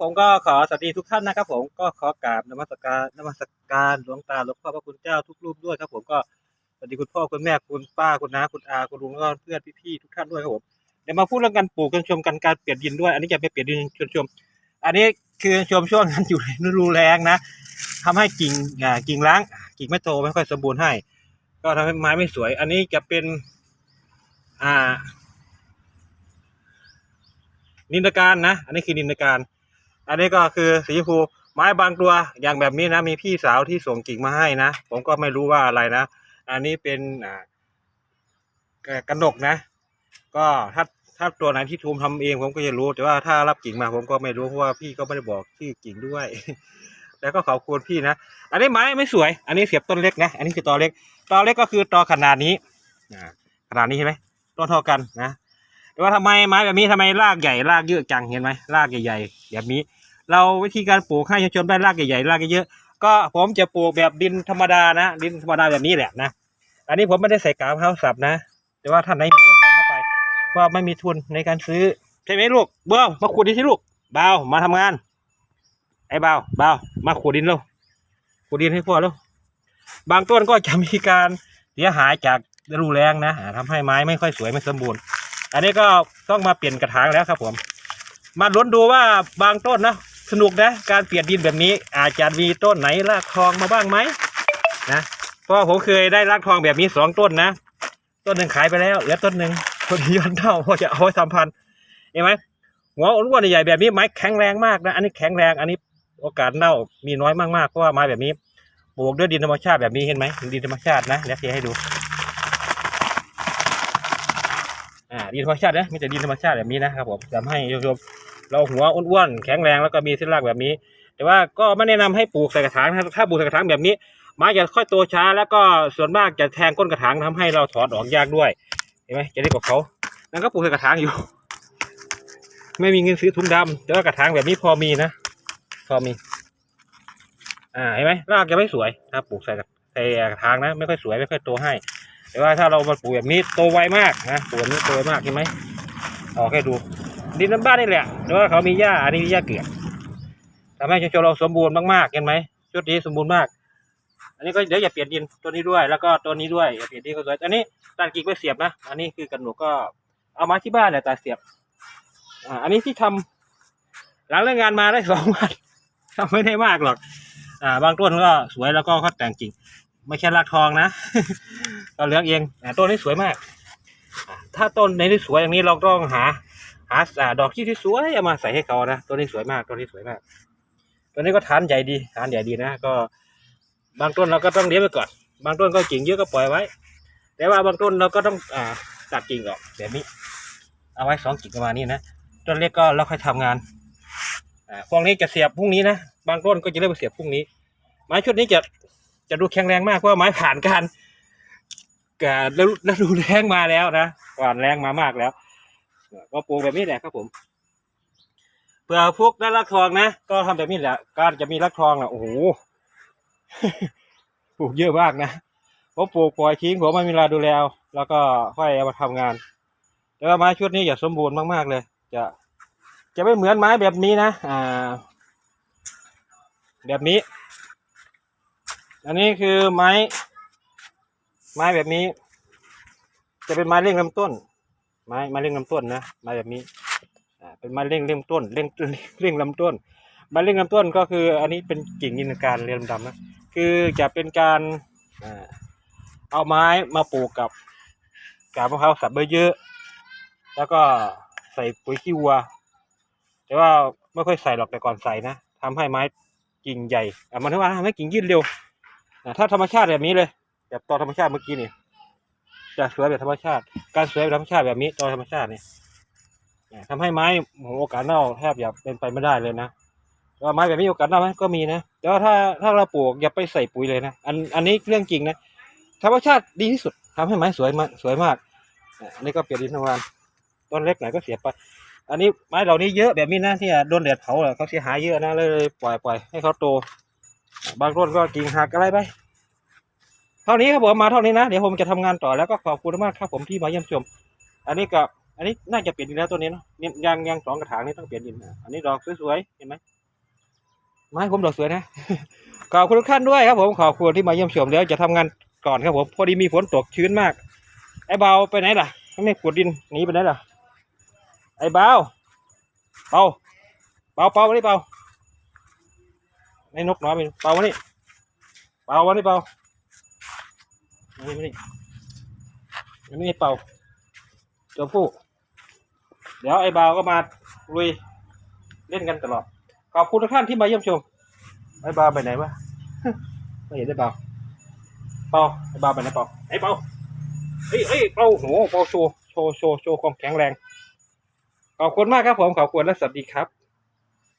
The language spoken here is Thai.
ผมก็ขอสวัสดีทุกท่านนะครับ ผมก็ขอกราบนมัสการนมัสการหลวงตาหลวงพ่อพระคุณเจ้าทุกรูปด้วยครับ ผมก็สวัสดีคุณพ่อคุณแม่คุณป้าคุณน้าคุณอาคุณลุงแล้วก็เพื่อนพี่ๆทุกท่านด้วยครับผมเดี๋ยวมาพูดเรื่องการปลูกกันชมกันการเปลี่ยนดินด้วย อันนี้จะไปเปลี่ยนดินชมชม อันนี้คือชมช่วงนั้นอยู่ในฤดูแล้งนะทำให้กิ่งอ่ากิ่งล้างกิ่งไม่โตไม่ค่อยสมบูรณ์ให้ ก็ทำให้ไม้ไม่สวย อันนี้จะเป็น อ่า นินทการนะ อันนี้คือนินทการ อันนี้ก็คือสีชมพูไม้บางตัวอย่างแบบนี้นะมีพี่สาวที่ส่งกิ่งมาให้นะ ผมก็ไม่รู้ว่าอะไรนะ อันนี้เป็นอ่ากระหนกนะ ก็ถ้าถ้าตัวไหนที่ทูมทำเองผมก็จะรู้ แต่ว่าถ้ารับกิ่งมาผมก็ไม่รู้เพราะว่าพี่ก็ไม่ได้บอกชื่อกิ่งด้วย แล้วก็ขอบคุณพี่นะ อันนี้ไม้ไม่สวย อันนี้เสียบต้นเล็กนะ อันนี้คือตอเล็ก ตอเล็กก็คือตอขนาดนี้ขนาดนี้ใช่ไหมต้นเท่ากันนะ แต่ว่าทำไมไม้แบบนี้ทำไมรากใหญ่รากเยอะจังเห็นไหมรากใหญ่ๆแบบนี้ เราวิธีการปลูกให้ชมได้รากใหญ่ๆรากเยอะๆก็ผมจะปลูกแบบดินธรรมดานะ ดินธรรมดาแบบนี้แหละนะอันนี้ผมไม่ได้ใส่กาวข้าวสับนะ แต่ว่าท่านไหนมีก็ใส่เข้าไปว่าไม่มีทุนในการซื้อใช่ไหมลูกเบ้ามาขูดดินที่ลูกเบ้ามาทำงาน ไอ้เบ้าเบ้ามาขูดดินเร็วขูดดินให้พ่อเร็วบางต้นก็จะมีการเสียหายจากฤดูแล้งนะอ่าทำให้ไม้ไม่ค่อยสวยไม่สมบูรณ์ อันนี้ก็ต้องมาเปลี่ยนกระถางแล้วครับผม มาลุ้นดูว่าบางต้นนะ สนุกนะ การเปลี่ยนดินแบบนี้ อาจจะมีต้นไหนรากทองมาบ้างไหมนะเพราะผมเคยได้รากทองแบบนี้สองต้นนะ ต้นหนึ่งขายไปแล้วเหลือต้นหนึ่งคนที่ย้อนเท่าพอจะเอาไว้ทำพันเห็นไหมหัวอ้วนใหญ่แบบนี้ไม้แข็งแรงมากนะ อันนี้แข็งแรง อันนี้โอกาสเน่ามีน้อยมากๆเพราะว่าไม้แบบนี้ปลูกด้วยดินธรรมชาติแบบนี้เห็นไหมดินธรรมชาตินะเดี๋ยวเทให้ดูอ่าดินธรรมชาตินะมีแต่ดินธรรมชาติแบบนี้นะครับผมทำให้โยม เราหัวอ้วนๆแข็งแรงแล้วก็มีเส้นรากแบบนี้ แต่ว่าก็ไม่แนะนำให้ปลูกใส่กระถางนะถ้าปลูกใส่กระถางแบบนี้ไม้จะค่อยโตช้า แล้วก็ส่วนมากจะแทงก้นกระถางทำให้เราถอดออกยากด้วยเห็นไหมจะได้กว่าเขานั่นก็ปลูกใส่กระถางอยู่ ไม่มีเงินซื้อถุงดำแต่ว่ากระถางแบบนี้พอมีนะพอมี อ่าเห็นไหมรากจะไม่สวยถ้าปลูกใส่ใส่กระถางนะ ไม่ค่อยสวยไม่ค่อยโตให้ แต่ว่าถ้าเรามาปลูกแบบนี้โตไวมากนะปลูกแบบนี้โตไวมากเห็นไหมออกให้ดู ดินน้ำบ้านนี่แหละแต่ว่าเขามีหญ้าอันนี้มีหญ้าเกลือกทำให้ชุมชนเราสมบูรณ์มากๆเห็นไหมชุดนี้สมบูรณ์มาก อันนี้ก็เดี๋ยวอย่าเปลี่ยนดินตัวนี้ด้วย แล้วก็ตัวนี้ด้วยอย่าเปลี่ยนดินก็สวยอันนี้ตัดกิ่งไปเสียบนะอันนี้คือกันหนูก็เอามาที่บ้านเนี่ยตัดเสียบอ่าอันนี้ที่ทำหลังเลิกงานมาได้สองวันทำไม่ได้มากหรอก อ่า บางต้นก็สวยแล้วก็เขาแต่งกิ่งไม่ใช่รากทองนะก็เลี้ยงเองต้นนี้สวยมาก ถ้าต้นในที่สวยอย่างนี้เราต้องหา หาอ่าดอกที่สวยเอามาใส่ให้เขานะต้นนี้สวยมากต้นนี้สวยมากต้นนี้ก็ฐานใหญ่ดีฐานใหญ่ดีนะก็บางต้นเราก็ต้องเลี้ยงไว้ก่อน บางต้นก็กิ่งเยอะก็ปล่อยไว้ แต่ว่าบางต้นเราก็ต้องอ่าตัดกิ่งออกแบบนี้ เอาไว้สองกิ่งประมาณนี้นะต้นเล็กก็เราค่อยทำงานอ่าพวกนี้จะเสียบพรุ่งนี้นะบางต้นก็จะเริ่มเสียบพรุ่งนี้ ไม้ชุดนี้จะจะดูแข็งแรงมากเพราะว่าไม้ผ่านการการแล้วแล้วดูแรงมาแล้วนะก่อนแรงมามากแล้ว ก็ปลูกแบบนี้แหละครับผมเผื่อพวกได้รักทองนะก็ทำแบบนี้แหละการจะมีรักทองอะโอ้โหปลูกเยอะมากนะผมปลูกปล่อยทิ้งผมไม่มีเวลาดูแลแล้วก็ค่อยเอามาทำงาน แต่ว่าไม้ชุดนี้จะสมบูรณ์มากๆเลย จะจะไม่เหมือนไม้แบบนี้นะอ่า แบบนี้ อันนี้คือไม้ ไม้แบบนี้ จะเป็นไม้เร่งลำต้น ไม้ม้เร่งลำต้นนะม้แบบนี้อ่าเป็นไม้เร่งเร่งต้นเร่งเร่งลำต้นไม้เร่งลำต้นก็คือ อันนี้เป็นกิ่งยินการเรียนดำนะคือจะเป็นการอ่าเอาไม้มาปลูกกับกาบมะพร้าวสับเยอะๆแล้วก็ใส่ปุ๋ยขี้วัว แต่ว่าไม่ค่อยใส่หรอกแต่ก่อนใส่นะทำให้ไม้กิ่งใหญ่อะมันทำให้กิ่งยืดเร็วถ้าธรรมชาติแบบนี้เลยแบบตอนธรรมชาติเมื่อกี้นี่ จะสวยแบบธรรมชาติ การสวยแบบธรรมชาติแบบนี้ตอธรรมชาตินี่อะทำให้ไม้โอ้โอกาสเน่าแทบจะเป็นไปไม่ได้เลยนะแต่ว่าไม้แบบนี้โอกาสเน่าไหมก็มีนะแต่ว่าถ้าถ้าเราปลูกอย่าไปใส่ปุ๋ยเลยนะอันอันนี้เรื่องจริงนะธรรมชาติดีที่สุดทำให้ไม้สวยมากสวยมากอันนี้ก็เปลี่ยนดินทำงานต้นเล็กไหนก็เสียไป อันนี้ไม้เหล่านี้เยอะแบบนี้นะที่โดนแดดเผาเขาเสียหายเยอะนะเลยปล่อยปล่อยให้เขาโต บางต้นก็กิ่งหักอะไรไป ท่านี้ครับผมมาเท่านี้นะ เดี๋ยวผมจะทำงานต่อแล้วก็ขอบคุณมากครับผมที่มาเยี่ยมชม อันนี้กับอันนี้น่าจะเปลี่ยนดินแล้วตัวนี้เนาะเนี่ยยางยางสองกระถางนี่ต้องเปลี่ยนดินอันนี้ดอกสวยๆเห็นไหมไม้ผมดอกสวยนะขอบคุณทุกท่านด้วยครับผมขอบคุณที่มาเยี่ยมชมเดี๋ยวจะทำงานก่อนครับผมพอดีมีฝนตกชื้นมาก ไอ้เบาไปไหนล่ะไม่ขุดดินหนีไปไหนล่ะ ไอ้เบาเบาเบาเบามานี่เบาไอ้นกน้อยไปเบามานี่เบามานี่เบา มานี่มานี่มานี่เบาตัวผู้ เดี๋ยวไอ้เบาก็มาลุยเล่นกันตลอด ขอบคุณทุกท่านที่มาเยี่ยมชม ไอ้เบาไปไหนวะ ไม่เห็นไอ้เบาเบาไอ้เบาไปไหนเบาไอ้เบาเฮ้ยเฮ้ยเป้าโหเป้าโชว์โชว์โชว์โชว์ความแข็งแรง ขอบคุณมากครับผม ขอบคุณและสวัสดีครับ